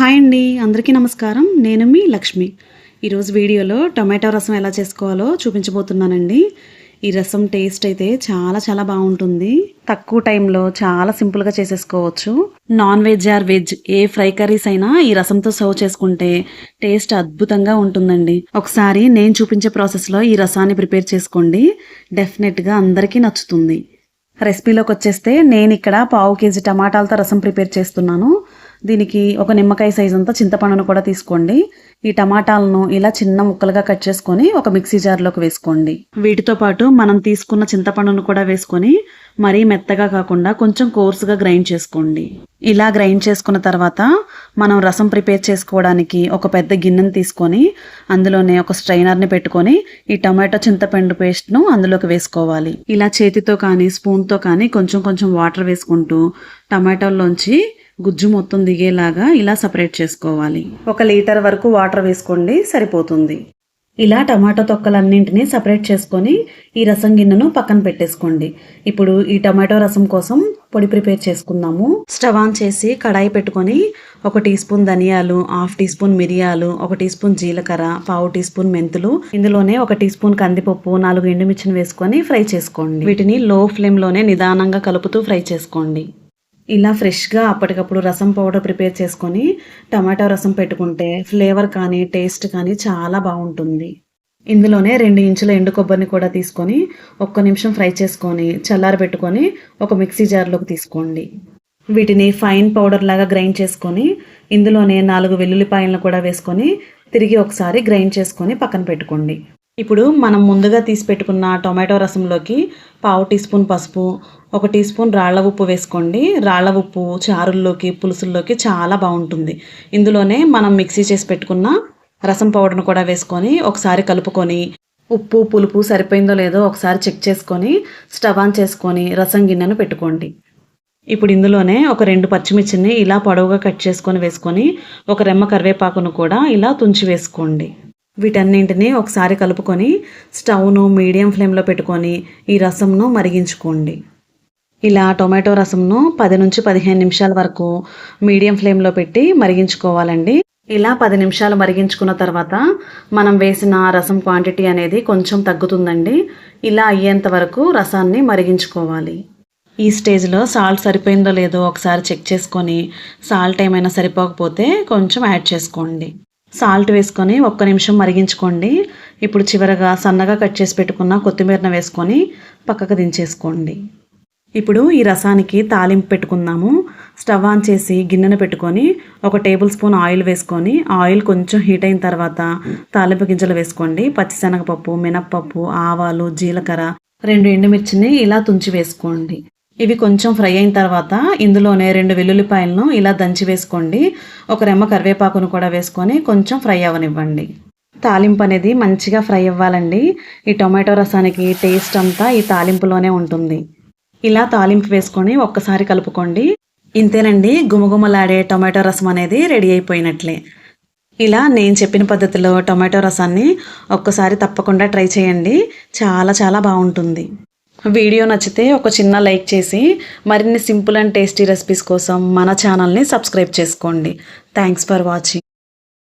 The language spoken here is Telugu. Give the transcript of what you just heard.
హాయ్ అండి అందరికీ నమస్కారం. నేను మీ లక్ష్మి. ఈరోజు వీడియోలో టొమాటో రసం ఎలా చేసుకోవాలో చూపించబోతున్నానండి. ఈ రసం టేస్ట్ అయితే చాలా చాలా బాగుంటుంది. తక్కువ టైంలో చాలా సింపుల్గా చేసేసుకోవచ్చు. నాన్ వెజ్ ఆర్ వెజ్ ఏ ఫ్రై కర్రీస్ అయినా ఈ రసంతో సర్వ్ చేసుకుంటే టేస్ట్ అద్భుతంగా ఉంటుందండి. ఒకసారి నేను చూపించే ప్రాసెస్లో ఈ రసాన్ని ప్రిపేర్ చేసుకోండి. డెఫినెట్గా అందరికీ నచ్చుతుంది. రెసిపీలోకి వచ్చేస్తే నేను ఇక్కడ పావు కేజీ టమాటాలతో రసం ప్రిపేర్ చేస్తున్నాను. దీనికి ఒక నిమ్మకాయ సైజ్ అంతా చింతపండును కూడా తీసుకోండి. ఈ టమాటాలను ఇలా చిన్న ముక్కలుగా కట్ చేసుకొని ఒక మిక్సీ జార్లోకి వేసుకోండి. వీటితో పాటు మనం తీసుకున్న చింతపండును కూడా వేసుకొని మరీ మెత్తగా కాకుండా కొంచెం కోర్సుగా గ్రైండ్ చేసుకోండి. ఇలా గ్రైండ్ చేసుకున్న తర్వాత మనం రసం ప్రిపేర్ చేసుకోవడానికి ఒక పెద్ద గిన్నెను తీసుకొని అందులోనే ఒక స్ట్రైనర్ని పెట్టుకొని ఈ టమాటో చింతపండు పేస్ట్ను అందులోకి వేసుకోవాలి. ఇలా చేతితో కానీ స్పూన్తో కానీ కొంచెం కొంచెం వాటర్ వేసుకుంటూ టమాటోల్లోంచి గుజ్జు మొత్తం దిగేలాగా ఇలా సపరేట్ చేసుకోవాలి. ఒక లీటర్ వరకు వాటర్ వేసుకోండి సరిపోతుంది. ఇలా టమాటో తొక్కలన్నింటినీ సపరేట్ చేసుకొని ఈ రసం గిన్నెను పక్కన పెట్టేసుకోండి. ఇప్పుడు ఈ టమాటో రసం కోసం పొడి ప్రిపేర్ చేసుకుందాము. స్టవ్ ఆన్ చేసి కడాయి పెట్టుకొని ఒక టీ స్పూన్ ధనియాలు హాఫ్ టీ స్పూన్ మిరియాలు ఒక టీ స్పూన్ జీలకర్ర పావు టీ స్పూన్ మెంతులు ఇందులోనే ఒక టీ స్పూన్ కందిపప్పు నాలుగు ఎండుమిర్చిని వేసుకొని ఫ్రై చేసుకోండి. వీటిని లో ఫ్లేమ్లోనే నిదానంగా కలుపుతూ ఫ్రై చేసుకోండి. ఇలా ఫ్రెష్గా అప్పటికప్పుడు రసం పౌడర్ ప్రిపేర్ చేసుకొని టమాటో రసం పెట్టుకుంటే ఫ్లేవర్ కానీ టేస్ట్ కానీ చాలా బాగుంటుంది. ఇందులోనే రెండు ఇంచుల ఎండు కొబ్బరిని కూడా తీసుకొని ఒక్క నిమిషం ఫ్రై చేసుకొని చల్లారి పెట్టుకొని ఒక మిక్సీ జార్లోకి తీసుకోండి. వీటిని ఫైన్ పౌడర్ లాగా గ్రైండ్ చేసుకొని ఇందులోనే నాలుగు వెల్లుల్లిపాయలను కూడా వేసుకొని తిరిగి ఒకసారి గ్రైండ్ చేసుకొని పక్కన పెట్టుకోండి. ఇప్పుడు మనం ముందుగా తీసి పెట్టుకున్న టొమాటో రసంలోకి పావు టీ స్పూన్ పసుపు ఒక టీ స్పూన్ రాళ్ళ ఉప్పు వేసుకోండి. రాళ్ళ ఉప్పు చారుల్లోకి పులుసుల్లోకి చాలా బాగుంటుంది. ఇందులోనే మనం మిక్సీ చేసి పెట్టుకున్న రసం పౌడర్ను కూడా వేసుకొని ఒకసారి కలుపుకొని ఉప్పు పులుపు సరిపోయిందో లేదో ఒకసారి చెక్ చేసుకొని స్టవ్ ఆన్ చేసుకొని రసం గిన్నెను పెట్టుకోండి. ఇప్పుడు ఇందులోనే ఒక రెండు పచ్చిమిర్చిని ఇలా పొడవుగా కట్ చేసుకొని వేసుకొని ఒక రెమ్మ కరివేపాకును కూడా ఇలా తుంచి వేసుకోండి. వీటన్నింటినీ ఒకసారి కలుపుకొని స్టవ్ను మీడియం ఫ్లేమ్లో పెట్టుకొని ఈ రసంను మరిగించుకోండి. ఇలా టొమాటో రసంను పది నుంచి పదిహేను నిమిషాల వరకు మీడియం ఫ్లేమ్లో పెట్టి మరిగించుకోవాలండి. ఇలా పది నిమిషాలు మరిగించుకున్న తర్వాత మనం వేసిన రసం క్వాంటిటీ అనేది కొంచెం తగ్గుతుందండి. ఇలా అయ్యేంత వరకు రసాన్ని మరిగించుకోవాలి. ఈ స్టేజ్లో సాల్ట్ సరిపోయిందో లేదో ఒకసారి చెక్ చేసుకొని సాల్ట్ ఏమైనా సరిపోకపోతే కొంచెం యాడ్ చేసుకోండి. సాల్ట్ వేసుకొని ఒక్క నిమిషం మరిగించుకోండి. ఇప్పుడు చివరగా సన్నగా కట్ చేసి పెట్టుకున్న కొత్తిమీరను వేసుకొని పక్కకు దించేసుకోండి. ఇప్పుడు ఈ రసానికి తాలింపు పెట్టుకుందాము. స్టవ్ ఆన్ చేసి గిన్నెను పెట్టుకొని ఒక టేబుల్ స్పూన్ ఆయిల్ వేసుకొని ఆయిల్ కొంచెం హీట్ అయిన తర్వాత తాలింపు గింజలు వేసుకోండి. పచ్చిశనగపప్పు మినప్పప్పు ఆవాలు జీలకర్ర రెండు ఎండుమిర్చిని ఇలా తుంచి వేసుకోండి. ఇవి కొంచెం ఫ్రై అయిన తర్వాత ఇందులోనే రెండు వెల్లుల్లిపాయలను ఇలా దంచి వేసుకోండి. ఒక రెమ్మ కరివేపాకును కూడా వేసుకొని కొంచెం ఫ్రై అవ్వనివ్వండి తాలింపు అనేది మంచిగా ఫ్రై అవ్వాలండి. ఈ టొమాటో రసానికి టేస్ట్ అంతా ఈ తాలింపులోనే ఉంటుంది. ఇలా తాలింపు వేసుకొని ఒక్కసారి కలుపుకోండి. ఇంతేనండి గుమగుమలాడే టొమాటో రసం అనేది రెడీ అయిపోయినట్లే. ఇలా నేను చెప్పిన పద్ధతిలో టొమాటో రసాన్ని ఒక్కసారి తప్పకుండా ట్రై చేయండి. చాలా చాలా బాగుంటుంది. వీడియో నచ్చితే ఒక చిన్న లైక్ చేసి మరిన్ని సింపుల్ అండ్ టేస్టీ రెసిపీస్ కోసం మన ఛానల్ని సబ్స్క్రైబ్ చేసుకోండి. Thanks for watching